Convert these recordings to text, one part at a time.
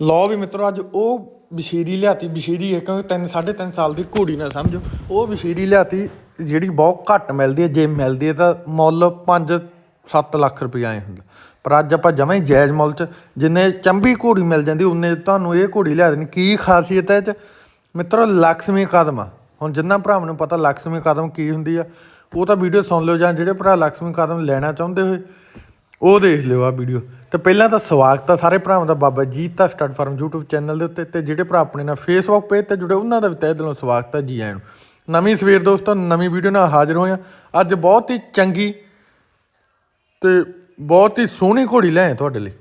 ਲਓ ਵੀ ਮਿੱਤਰੋ, ਅੱਜ ਉਹ ਬਸ਼ੀਰੀ ਲਿਆਤੀ ਬਸ਼ੀਰੀ ਹੈ ਕਿਉਂਕਿ 3 3.5 ਸਾਲ ਦੀ ਘੋੜੀ ਨਾ ਸਮਝੋ। ਉਹ ਬਸ਼ੀਰੀ ਲਿਆਤੀ, ਜਿਹੜੀ ਬਹੁਤ ਘੱਟ ਮਿਲਦੀ ਹੈ, ਜੇ ਮਿਲਦੀ ਹੈ ਤਾਂ ਮੁੱਲ 5 7 ਲੱਖ ਰੁਪਇਆ ਆਏ ਹੁੰਦਾ। ਪਰ ਅੱਜ ਆਪਾਂ ਜਮਾਂ ਹੀ ਜਾਇਜ਼ ਮੁੱਲ 'ਚ, ਜਿੰਨੇ ਚੰਬੀ ਘੋੜੀ ਮਿਲ ਜਾਂਦੀ, ਉਹਨੇ ਤੁਹਾਨੂੰ ਇਹ ਘੋੜੀ ਲਿਆ ਦੇਣੀ। ਕੀ ਖਾਸੀਅਤ ਹੈ 'ਚ? ਮਿੱਤਰ, ਲਕਸਮੀ ਕਦਮ ਹੁਣ ਜਿੰਨਾ ਭਰਾਵਾਂ ਨੂੰ ਪਤਾ, ਲਕਸ਼ਮੀ ਕਦਮ ਕੀ ਹੁੰਦੀ ਆ, ਉਹ ਤਾਂ ਵੀਡੀਓ ਸੁਣ ਲਿਓ ਜਾਂ ਜਿਹੜੇ ਭਰਾ ਲਕਸਮੀ ਕਦਮ ਲੈਣਾ ਚਾਹੁੰਦੇ ਹੋਏ। ਉਹ ਦੇਖ ਲਿਓ ਆ ਵੀਡੀਓ ਤੇ ਪਹਿਲਾਂ ਤਾਂ ਸਵਾਗਤ ਆ ਸਾਰੇ ਭਰਾਵਾਂ ਦਾ ਬਾਬਾ ਜੀਤ ਦਾ ਸਟੱਡ ਫਾਰਮ YouTube ਚੈਨਲ ਦੇ ਉੱਤੇ ਤੇ ਜਿਹੜੇ ਭਰਾ ਆਪਣੇ ਨਾਲ Facebook ਪੇਜ ਤੇ ਜੁੜੇ, ਉਹਨਾਂ ਦਾ ਵੀ ਤਹਿ ਦਿਲੋਂ ਸਵਾਗਤ ਆ ਜੀ ਆਇਆਂ ਨੂੰ। ਨਵੀਂ ਸਵੇਰ ਦੋਸਤੋ, ਨਵੀਂ ਵੀਡੀਓ ਨਾਲ ਹਾਜ਼ਰ ਹੋਏ ਆ ਅੱਜ ਬਹੁਤ ਹੀ ਚੰਗੀ ਤੇ ਬਹੁਤ ਹੀ ਸੋਹਣੀ ਘੋੜੀ ਲੈ ਆਏ ਤੁਹਾਡੇ ਲਈ।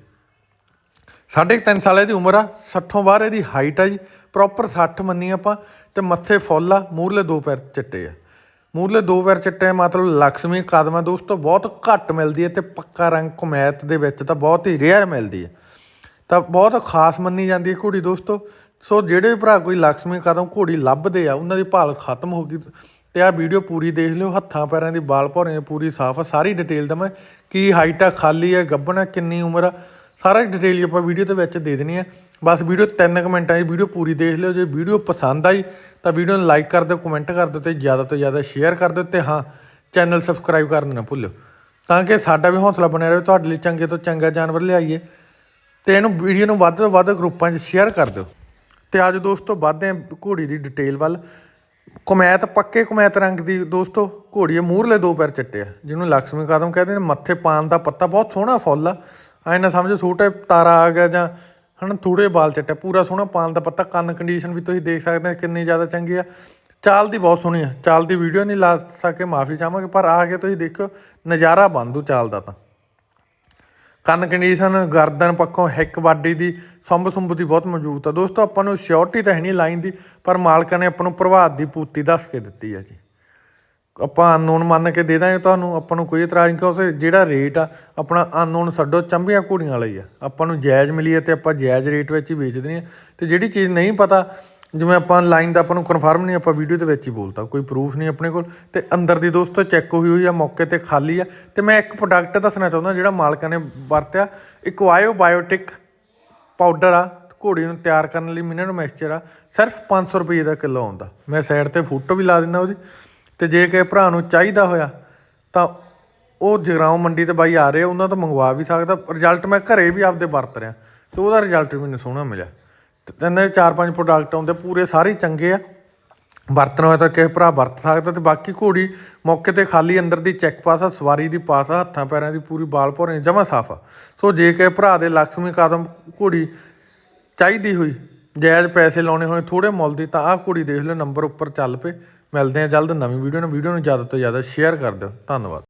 ਸਾਢੇ ਕੁ ਤਿੰਨ ਸਾਲਾਂ ਦੀ ਉਮਰ ਆ 60 ਬਾਹਰ ਇਹਦੀ ਹਾਈਟ ਆ ਜੀ। ਪ੍ਰੋਪਰ 60 ਮੰਨੀ ਆਪਾਂ ਤੇ ਮੱਥੇ ਫੁੱਲ ਆ ਮੂਰਲੇ ਦੋ ਪੈਰ ਚਿੱਟੇ ਆ। ਮੂਰਲੇ ਦੋ ਵਾਰ ਚਿੱਟੇ ਮਤਲਬ ਲਕਸ਼ਮੀ ਕਦਮ ਦੋਸਤੋ ਬਹੁਤ ਘੱਟ ਮਿਲਦੀ ਹੈ ਤੇ ਪੱਕਾ ਰੰਗ ਕੁਮੈਤ ਦੇ ਵਿੱਚ ਤਾਂ ਬਹੁਤ ਹੀ ਰੇਅਰ ਮਿਲਦੀ ਹੈ। ਤਾਂ ਬਹੁਤ ਖਾਸ ਮੰਨੀ ਜਾਂਦੀ ਹੈ ਘੋੜੀ ਦੋਸਤੋ। ਸੋ ਜਿਹੜੇ ਵੀ ਭਰਾ ਕੋਈ ਲਕਸ਼ਮੀ ਕਦਮ ਘੋੜੀ ਲੱਭਦੇ ਆ, ਉਹਨਾਂ ਦੀ ਭਾਲ ਖਤਮ ਹੋ ਗਈ ਤੇ ਆ ਵੀਡੀਓ ਪੂਰੀ ਦੇਖ ਲਿਓ। ਹੱਥਾਂ ਪੈਰਾਂ ਦੀ ਬਾਲ ਭੌਰੇ ਪੂਰੀ ਸਾਫ਼ ਆ। ਸਾਰੀ ਡਿਟੇਲ ਦਾ ਕੀ ਹਾਈਟ ਆ, ਖਾਲੀ ਆ, ਗੱਭਣਾ ਕਿੰਨੀ ਉਮਰ ਆ? ਸਾਰਾ ਡਿਟੇਲ ਆਪਾਂ ਵੀਡੀਓ ਦੇ ਵਿੱਚ ਦੇ ਦੇਣੀ ਆ। ਬਸ ਵੀਡੀਓ 3 ਮਿੰਟਾਂ ਦੀ ਵੀਡੀਓ ਪੂਰੀ ਦੇਖ ਲਿਓ। ਜੇ ਵੀਡੀਓ ਪਸੰਦ ਆਈ, ਤਾਂ ਵੀਡੀਓ ਨੂੰ ਲਾਈਕ ਕਰ ਦਿਓ ਕਮੈਂਟ ਕਰ ਦਿਓ ਤੇ ਜ਼ਿਆਦਾ ਤੋਂ ਜ਼ਿਆਦਾ ਸ਼ੇਅਰ ਕਰ ਦਿਓ ਤੇ ਹਾਂ ਚੈਨਲ ਸਬਸਕ੍ਰਾਈਬ ਕਰਨਾ ਨਾ ਭੁੱਲਿਓ। ਤਾਂ ਕਿ ਸਾਡਾ ਵੀ ਹੌਸਲਾ ਬਣਿਆ ਰਹੇ, ਤੁਹਾਡੇ ਲਈ ਚੰਗੇ ਤੋਂ ਚੰਗਾ ਜਾਨਵਰ ਲਿਆਈਏ ਤੇ ਇਹਨੂੰ ਵੀਡੀਓ ਨੂੰ ਵੱਧ ਤੋਂ ਵੱਧ ਗਰੁੱਪਾਂ 'ਚ ਸ਼ੇਅਰ ਕਰ ਦਿਓ। ਤੇ ਅੱਜ ਦੋਸਤੋ ਵੱਧਦੇ ਹਾਂ ਘੋੜੀ ਦੀ ਡਿਟੇਲ ਵੱਲ। ਕਮੈਤ, ਪੱਕੇ ਕਮੈਤ ਰੰਗ ਦੀ ਦੋਸਤੋ, ਘੋੜੀ ਹੈ ਮੂਰਲੇ ਦੋ ਪੈਰ ਚਿੱਟੇ ਆ, ਜਿਹਨੂੰ ਲక్ష్ਮੀ ਕਦਮ ਕਹਿੰਦੇ ਨੇ, ਮੱਥੇ ਪਾਨ ਦਾ ਪੱਤਾ ਬਹੁਤ ਸੋਹਣਾ ਫੁੱਲ ਆ। ਐ ਨਾ ਸਮਝੋ, ਛੋਟੇ ਤਾਰਾ ਆ ਗਿਆ ਜਾਂ ਹਨਾ ਥੋੜੇ ਬਾਲ ਚਿੱਟੇ, ਪੂਰਾ ਸੋਹਣਾ ਪਾਲ ਦਾ ਪੱਤਾ, ਕੰਨ ਕੰਡੀਸ਼ਨ ਵੀ ਤੁਸੀਂ ਦੇਖ ਸਕਦੇ ਹੋ ਕਿੰਨੀ ਜ਼ਿਆਦਾ ਚੰਗੀ ਆ। ਚਾਲ ਦੀ ਬਹੁਤ ਸੋਹਣੀ ਆ, ਚਾਲ ਦੀ ਵੀਡੀਓ ਨਹੀਂ ਲਾ ਸਕੇ, ਮਾਫੀ ਚਾਹਾਂਗੇ, ਪਰ ਆ ਕੇ ਤੁਸੀਂ ਦੇਖੋ ਨਜ਼ਾਰਾ ਬੰਦੂ ਚਾਲ ਦਾ ਤਾਂ। ਕੰਨ ਕੰਡੀਸ਼ਨ ਗਰਦਨ ਪੱਖੋਂ, ਹਿੱਕ ਵਾਡੀ ਦੀ, ਸੰਭ ਸੁੰਭ ਦੀ ਬਹੁਤ ਮੌਜੂਦ ਆ। ਦੋਸਤੋ, ਆਪਾਂ ਨੂੰ ਸਿਓਰਟੀ ਤਾਂ ਹੈ ਨਹੀਂ ਲਾਈਨ ਦੀ, ਪਰ ਮਾਲਕਾਂ ਨੇ ਆਪਾਂ ਨੂੰ ਪ੍ਰਭਾਤ ਦੀ ਪੂਰਤੀ ਦੱਸ ਕੇ ਦਿੱਤੀ ਆ ਜੀ। ਆਪਾਂ ਅਨਨੋਨ ਮੰਨ ਕੇ ਦੇ ਦਾਂਗੇ ਤੁਹਾਨੂੰ, ਆਪਾਂ ਨੂੰ ਕੋਈ ਇਤਰਾਜ਼ ਨਹੀਂ, ਕਿਉਂਕਿ ਜਿਹੜਾ ਰੇਟ ਆ, ਆਪਣਾ ਅਨਨੋਨ ਛੱਡੋ, ਚੰਬੀਆਂ ਘੋੜੀਆਂ ਵਾਲਾ ਹੀ ਆ। ਆਪਾਂ ਨੂੰ ਜਾਇਜ਼ ਮਿਲੀ ਹੈ ਤੇ ਆਪਾਂ ਜਾਇਜ਼ ਰੇਟ ਵਿੱਚ ਹੀ ਵੇਚ ਦੇਣੀ ਆ ਤੇ ਜਿਹੜੀ ਚੀਜ਼ ਨਹੀਂ ਪਤਾ, ਜਿਵੇਂ ਆਪਾਂ ਲਾਈਨ ਦਾ ਆਪਾਂ ਨੂੰ ਕਨਫਰਮ ਨਹੀਂ, ਆਪਾਂ ਵੀਡੀਓ ਦੇ ਵਿੱਚ ਹੀ ਬੋਲਤਾ, ਕੋਈ ਪ੍ਰੂਫ ਨਹੀਂ ਆਪਣੇ ਕੋਲ। ਤੇ ਅੰਦਰ ਦੀ ਦੋਸਤੋ ਚੈੱਕ ਹੋਈ ਹੋਈ ਆ, ਮੌਕੇ ਤੇ ਖਾਲੀ ਆ। ਤੇ ਮੈਂ ਇੱਕ ਪ੍ਰੋਡਕਟ ਦੱਸਣਾ ਚਾਹੁੰਦਾ, ਜਿਹੜਾ ਮਾਲਕਾਂ ਨੇ ਵਰਤਿਆ ਇਕਵਾਇਓ ਬਾਇਓਟਿਕ ਪਾਊਡਰ ਆ ਘੋੜੀ ਨੂੰ ਤਿਆਰ ਕਰਨ ਲਈ ਮਿਨਰਲ ਮਿਕਸਚਰ ਆ, ਸਿਰਫ 500 ਰੁਪਏ ਦਾ ਕਿਲੋ ਆਉਂਦਾ। ਮੈਂ ਸਾਈਡ ਤੇ ਫੋਟੋ ਵੀ ਲਾ ਦਿੰਦਾ ਉਹਦੀ। ਅਤੇ ਜੇ ਕਿਸੇ ਭਰਾ ਨੂੰ ਚਾਹੀਦਾ ਹੋਇਆ ਤਾਂ ਉਹ ਜਗਰਾਉਂ ਮੰਡੀ ਤੇ ਬਾਈ ਆ ਰਹੇ ਆ, ਉਹਨਾਂ ਤੋਂ ਮੰਗਵਾ ਵੀ ਸਕਦਾ। ਰਿਜ਼ਲਟ ਮੈਂ ਘਰੇ ਵੀ ਆਪਦੇ ਵਰਤ ਰਿਹਾ ਅਤੇ ਉਹਦਾ ਰਿਜ਼ਲਟ ਵੀ ਮੈਨੂੰ ਸੋਹਣਾ ਮਿਲਿਆ। ਅਤੇ ਇਹਨਾਂ ਦੇ ਚਾਰ ਪੰਜ ਪ੍ਰੋਡਕਟ ਆਉਂਦੇ ਪੂਰੇ ਸਾਰੇ ਚੰਗੇ ਆ। ਵਰਤਣਾ ਹੋਇਆ ਤਾਂ ਕਿਸੇ ਭਰਾ ਵਰਤ ਸਕਦਾ ਤੇ ਬਾਕੀ ਘੋੜੀ ਮੌਕੇ ਤੇ ਖਾਲੀ ਅੰਦਰ ਦੀ ਚੈੱਕ ਪਾਸ ਆ ਸਵਾਰੀ ਦੀ ਪਾਸ ਆ ਹੱਥਾਂ ਪੈਰਾਂ ਦੀ ਪੂਰੀ ਬਾਲ ਭੌਰੇ ਜਮਾ ਸਾਫ਼ ਆ। ਸੋ ਜੇ ਕਿਸੇ ਭਰਾ ਦੇ ਲక్ష్ਮੀ ਕਦਮ ਘੋੜੀ ਚਾਹੀਦੀ ਹੋਈ ਜਾਇਜ਼ ਪੈਸੇ ਲਾਉਣੇ ਹੋਏ ਥੋੜੇ ਮੁੱਲ ਦੀ, ਤਾਂ ਆਹ ਕੁੜੀ ਦੇਖ ਲਓ, ਨੰਬਰ ਉੱਪਰ ਚੱਲ ਪਏ। ਮਿਲਦੇ ਆ ਜਲਦ ਨਵੀਂ ਵੀਡੀਓ ਨਾਲ। ਵੀਡੀਓ ਨੂੰ ਜ਼ਿਆਦਾ ਤੋਂ ਜ਼ਿਆਦਾ ਸ਼ੇਅਰ ਕਰ ਦਿਓ। ਧੰਨਵਾਦ।